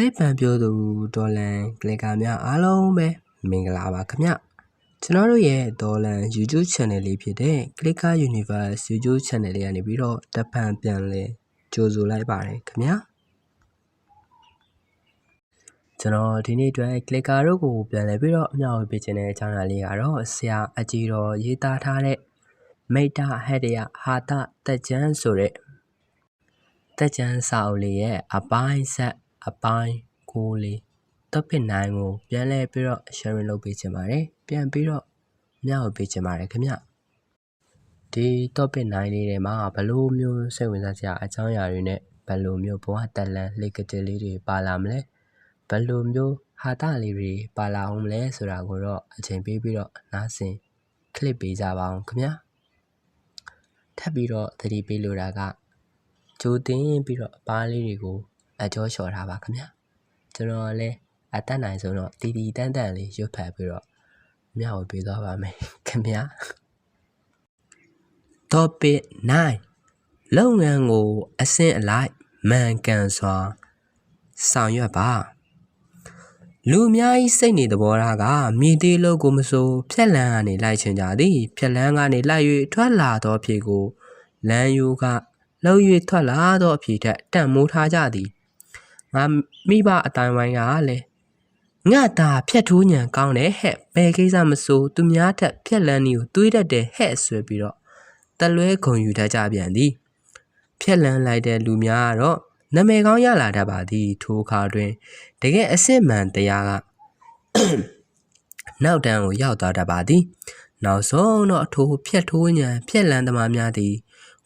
လစ်ပန်ပြောသူဒေါ်လန်ကလစ်ကာများအားလုံးပဲမင်္ဂလာပါခင်ဗျကျွန်တော်တို့ရဲ့ဒေါ်လန် YouTube channel လေးဖြစ်တဲ့ Clicker Universe YouTube channel လေးကနေပြီးတော့တပံပြန်လဲကြိုဆိုလိုက်ပါတယ်ခင်ဗျာကျွန်တော်ဒီနေ့အတွက် Clicker တို့ကိုပြန်လဲပြီးတော့အမျှဝေပေးခြင်းတဲ့အကြောင်းအရာလေးကတော့ဆရာအကြီးတော်ရေးသားထားတဲ့မိတ္တဟက်တရဟာတတက်ကျန်းဆိုတဲ့တက်ကျန်းစာအုပ်လေးရဲ့အပိုင်းဆက် အပိုင်းကိုလေး topic 9ကိုပြန်လဲပြီးတော့ sharing လုပ်ပေးချင်ပါတယ်ပြန်ပြီးတော့မျှဝေပေးချင်ပါတယ်ခင်ဗျဒီ topic 9လေးထဲမှာဘယ်လိုမျိုးစိတ်ဝင်စားစရာအကြောင်းအရာတွေနဲ့ဘယ်လိုမျိုးဘဝတက်လန်လေကတိလေးတွေပါလာမလဲဘယ်လိုမျိုးဟာတလေးတွေပါလာအောင်မလဲဆိုတာကိုတော့အချိန်ပေးပြီးတော့နားဆင် clip ပေးကြပါအောင်ခင်ဗျထပ်ပြီးတော့သတိပေးလိုတာကကြိုတင်ပြီးတော့အပားလေးတွေကို အကျော်လျှော်ထားပါခင်ဗျကျွန်တော်လည်းအတက်နိုင်ဆုံးတော့တီတီတန်းတန်းလေးရွတ်ဖတ်ပြီးတော့မျှဝေပေးသွားပါမယ်ခင်ဗျာ Topic 9လုပ်ငန်းကိုအဆင့်အလိုက်မှန်ကန်စွာဆောင်ရွက်ပါလူအများကြီးစိတ်နေသဘောထားကမြေတီးလို့ကိုမစိုးဖြက်လန်းကနေလိုက်ချင်ကြသည်ဖြက်လန်းကနေလိုက်၍ထွက်လာသောအဖြေကိုလမ်းယူကလှုပ်၍ထွက်လာသောအဖြေထက်တန်မိုးထားကြသည် ငါမိဘအတိုင်းဝိုင်းကလည်းငါသာဖြက်ထိုးညံကောင်းတယ်ဟဲ့ဘယ်ကိစ္စမစိုးသူများထက်ဖြက်လန်းနေကိုတွေးတတ်တယ်ဟဲ့ဆိုပြီးတော့တလွဲခုံယူတတ်ကြပြန်သည် ဖြက်လန်းလိုက်တဲ့လူများကတော့နာမည်ကောင်းရလာတတ်ပါသည် ထိုအခါတွင်တကယ်အစစ်မှန်တရားကနောက်တန်းကိုရောက်သွားတတ်ပါသည် နောက်ဆုံးတော့အထိုးဖြက်ထိုးညံဖြက်လန်းသမားများသည်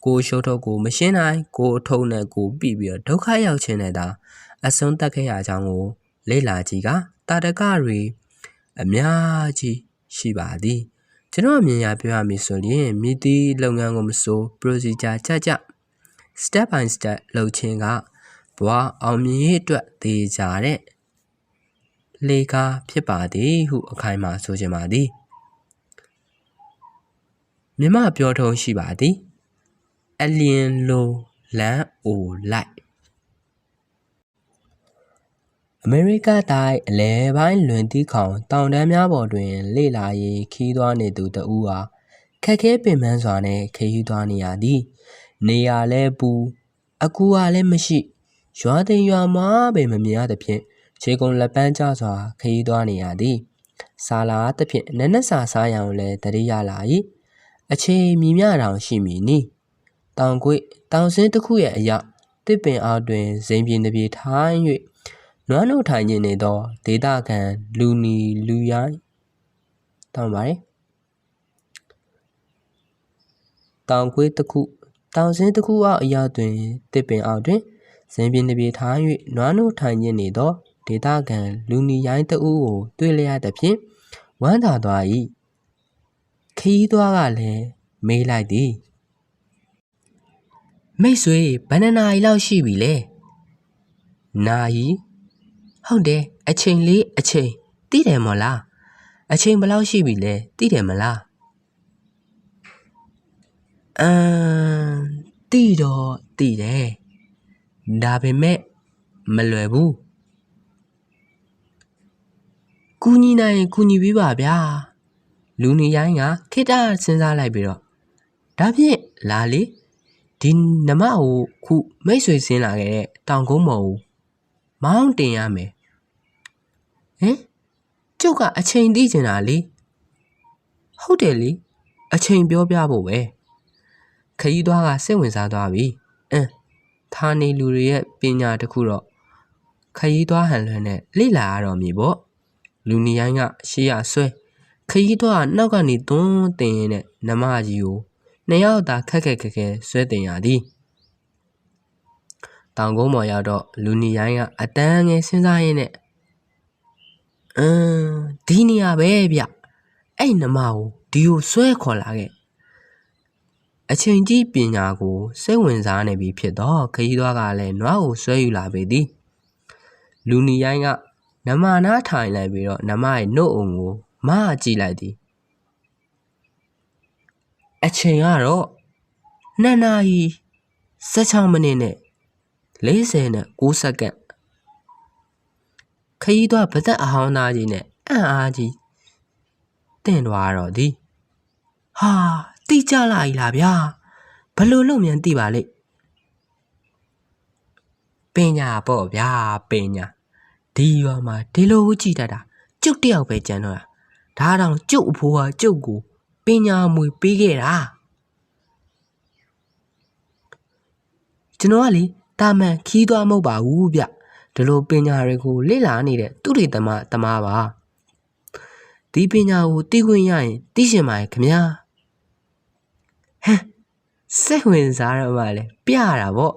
ကိုရှုပ်ထုတ်ကိုမရှင်းနိုင်ကိုအထုံးနဲ့ကိုပြီးပြီးတော့ဒုက္ခရောက်ခြင်းနဲ့သာ အဆုံးတက်ခဲ့ရကြောင်းကို လေ့လာကြည့်ကတာတကတွေအများကြီးရှိပါသည်ကျွန်တော်အမြင်ရပြောရမည်ဆိုရင်မြည်တီလုပ်ငန်းကိုမဆို procedure ကြကြ step by step လုပ်ခြင်းကဘဝအောင်မြင်ရေးအတွက်သေချာတဲ့လေကားဖြစ်ပါသည်ဟုအခိုင်အမာဆိုချင်ပါသည်မြမပြောထုံးရှိပါသည်အလျင်လိုလမ်းအိုလိုက် အမေရိကတိုင်းအလဲပိုင်းလွန်တီးခေါင်တောင်တန်းများပေါ်တွင် လေလာရေးခီးသွားနေသူတဦးဟာခက်ခဲပင်ပန်းစွာနဲ့ခရီးသွားနေရသည် နေရလဲပူအကူကလည်းမရှိရွာတင်ရွာမှာပင်မမြင်ရသဖြင့်ခြေကုံလက်ပန်းကျစွာခရီးသွားနေရသည်စာလာသဖြင့်နက်နက်စာစားရန်ကိုလည်းတရိရလာ၏အချိန်မြည်မြတောင်ရှိမည်နီတောင်ကွေ့တောင်စင်းတစ်ခုရဲ့အရာတစ်ပင်အောက်တွင်ဇိမ်ပြင်းတစ်ပြေထိုင်၍ နွားနို့ထိုင်ခြင်းနေသောဒေတာခံလူနီလူရိုင်းတောင်းပါတယ်တောင်ကွေးတစ်ခုတောင်စင်းတစ်ခုအောက်အရာတွင်တစ်ပင်အောက်တွင်ဇင်ပြင်းတစ်ပြေထား၍နွားနို့ထိုင်ခြင်းနေသောဒေတာခံလူနီရိုင်းတအူးကိုတွေ့လျက်သဖြင့်ဝမ်းသာသွား၏ခီးသွားကလည်းမေးလိုက်သည်မိတ်ဆွေဘယ်နှစ်နာရီလောက်ရှိပြီလဲနာရီ ဟုတ်တယ်အချိန်လေးအချိန်သိတယ်မလားအချိန်ဘယ်လောက်ရှိပြီလဲသိတယ်မလားအမ်သိတော့သိတယ်ဒါပေမဲ့မလွယ်ဘူးကူညီနိုင်ရင်ကူညီပေးပါဗျာလူနေရိုင်းကခိတစဉ်းစားလိုက်ပြီးတော့ဒါဖြင့်လာလေဒီနမကိုခုမိတ်ဆွေဆင်းလာခဲ့တဲ့တောင်ကုန်းမော်ကို မောင်းတင်ရမယ်ဟင်ကျုပ်ကအချိန်သိချင်တာလေဟုတ်တယ်လေအချိန်ပြောပြဖို့ပဲခရီးသွားကစိတ်ဝင်စားသွားပြီအင်းသာနေလူတွေရဲ့ပညာတစ်ခုတော့ခရီးသွားဟန်လွန်းနဲ့လိလာရတော့မည်ပေါ့လူနီရိုင်းကရှေးရဆွဲခရီးသွားကနောက်ကနေသွန်းတင်ရင်နဲ့နမကြီးကိုနှစ်ယောက်သာခက်ခက်ခက်ခဲဆွဲတင်ရသည် တောင်ကုန်းပေါ်ရောက်တော့လူနီရိုင်းကအတန်းငယ်စဉ်းစားရင်းနဲ့အင်းဒီနေရာပဲဗျအဲ့နမကိုဒီကိုဆွဲခေါ်လာခဲ့အချိန်ကြီးပညာကိုစိတ်ဝင်စားနေပြီဖြစ်တော့ခရီးသွားကလည်းနွားကိုဆွဲယူလာပေသည်လူနီရိုင်းကနမနာထိုင်လိုက်ပြီးတော့နမရဲ့နှုတ်အုံကိုမကြည့်လိုက်သည်အချိန်ကတော့2နာရီ16မိနစ်နဲ့ 40နဲ့9စက္ကန့်ခရီးသွားဗသက်အဟောင်းသားကြီးနဲ့အံ့အားကြီးတင့်သွားတော့သည်ဟာတိကြလာ ਈ လားဗျာဘလို့လို့မြန်တိပါလိမ့်ပညာပေါ့ဗျာပညာဒီရွာမှာဒီလိုကြည့်တတ်တာကျုပ်တယောက်ပဲကြံတော့တာဒါတောင်ကျုပ်အဖိုးကကျုပ်ကိုပညာမွေပေးခဲ့တာကျွန်တော်ကလေ တာမန်ခီးသွားမဟုတ်ပါဘူးဗျဒီလိုပညာတွေကိုလေ့လာနေတဲ့သူတွေတမတမားပါဒီပညာကိုသိခွင့်ရရင်သိရှင်ပါရဲ့ခင်ဗျာဟမ်စိတ်ဝင်စားရမှလဲပြရတာဗော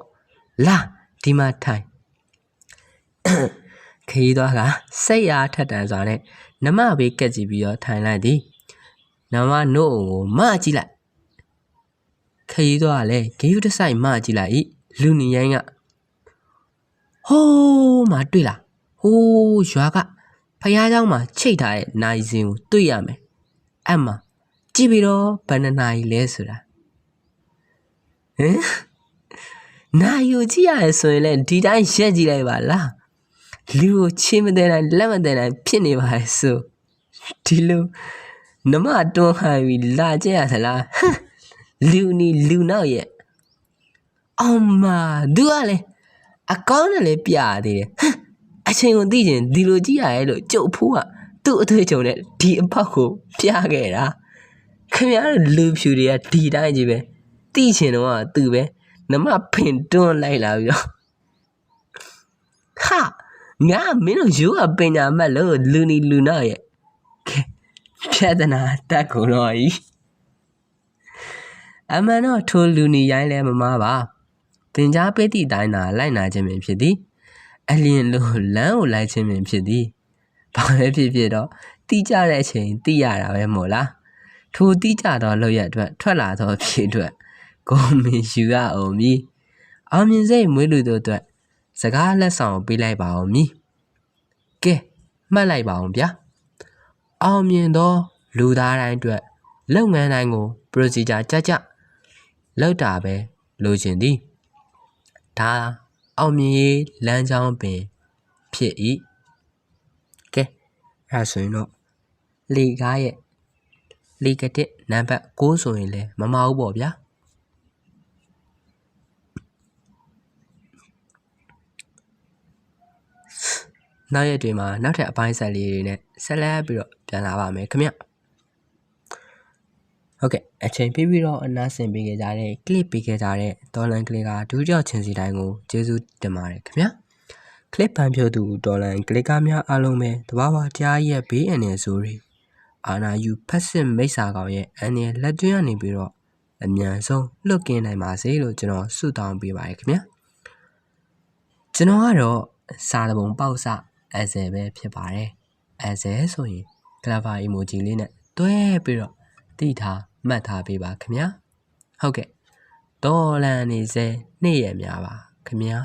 လာဒီမှာထိုင်ခရီးသွားကစိတ်အားထက်တန်စွာနဲ့နမဘေးကက်ကြည့်ပြီးတော့ထိုင်လိုက်သည်နမနို့ကိုမကြည့်လိုက်ခရီးသွားကလည်းဂေယူတဆိုင်မကြည့်လိုက်ဤ လူနီရိုင်းကဟိုးမတွေ့လားဟိုးရွာကဖះเจ้าမှာချိတ်ထားတဲ့နိုင်စင်ကိုတွေ့ရမယ်အဲ့မှာကြည့်ပြီးတော့ဘယ်နှစ်နာရီလဲဆိုတာဟမ်နိုင်ယူကြည့်ရရဆိုရင်လည်းဒီတိုင်းရက်ကြည့်လိုက်ပါလားလူကိုချင်းမတဲ့နိုင်လက်မတဲ့နိုင်ဖြစ်နေပါလေဆိုဒီလိုနမတွန်းခိုင်းပြီးလာကြရသလားဟမ်လူနီလူနောက်ရဲ့ အောင်မသူကလည်းအကောင်းနဲ့လည်းပြရသေးတယ်ဟမ်အချိန်ကိုသိရင်ဒီလိုကြည့်ရရဲ့လို့ကျုပ်ဖိုးကသူ့အသွေးချုံနဲ့ဒီအပေါက်ကိုပြခဲ့တာခင်ဗျားတို့လူဖြူတွေကဒီတိုင်းကြီးပဲသိချင်တော့ကသူပဲနမဖင်တွန်းလိုက်လာပြီးတော့ဟာငါမင်းတို့ရိုးကပညာမတ်လို့လူနီလူနာရဲ့ခဲဖြတ်တနာတက်ကုန်တော့ဤအမှန်တော့ထိုလူနီရိုင်းလဲမမားပါ တင် जा ပေးသည့်တိုင်းသာလိုက်နာခြင်းပင်ဖြစ်သည်အလျင်လိုလမ်းကိုလိုက်ခြင်းပင်ဖြစ်သည်ဘာပဲဖြစ်ဖြစ်တော့တီးကြတဲ့အချိန်တီးရတာပဲမို့လားထိုတီးကြသောလောက်ရအတွက်ထွက်လာသောဖြစ်အတွက်ကိုမင်ယူရအောင်မည်အောင်မြင်စိတ်မွေးလူတို့အတွက်စကားလက်ဆောင်ပေးလိုက်ပါအောင်မည်ကဲမှတ်လိုက်ပါအောင်ဗျာအောင်မြင်သောလူသားတိုင်းအတွက်လုပ်ငန်းတိုင်းကို procedure ကြကြလောက်တာပဲလိုချင်သည် ဒါအောင်မြင်ရေးလမ်းကြောင်းပင်ဖြစ်၏ကဲအဲဆိုရင်တော့လေကားရဲ့လေကတစ်နံပါတ်6ဆိုရင်လည်းမမဟုတ်ပေါ့ဗျာနောက်ရက်တွေမှာနောက်ထပ်အပိုင်းဆက်လေးတွေနဲ့ဆက်လက်ပြီးတော့ပြန်လာပါမယ်ခင်ဗျ ဟုတ်ကဲ့အချိန်ပြပြီးတော့အနားဆင်ပေးခဲ့ကြတဲ့ clip ပေးခဲ့ကြတဲ့ဒေါ်လန်ကလေးကဒုတိယချင်းစီတိုင်းကိုကျေးဇူးတင်ပါတယ်ခင်ဗျာ clip ဖန်ဖြိုးသူဒေါ်လန်ကလေးကားများအားလုံးပဲတဘာဝတရားရဲ့ဘေးအန္တရာယ်ဆိုတွေအာနာယူဖက်စစ်မိတ်ဆာကောင်ရဲ့အန္တရာယ်လက်တွင်းကနေပြီးတော့အမြန်ဆုံးလွတ်ကင်းနိုင်ပါစေလို့ကျွန်တော်ဆုတောင်းပေးပါတယ်ခင်ဗျာကျွန်တော်ကတော့စာတပုံပေါက်စအဲဆယ်ပဲဖြစ်ပါတယ်အဲဆယ်ဆိုရင် clever emoji လေးနဲ့တွဲပြီးတော့ တိထားမှတ်ထားပေးပါခင်ဗျာဟုတ်ကဲ့ဒေါ်လန်နေစေနေ့ရက်များပါခင်ဗျာ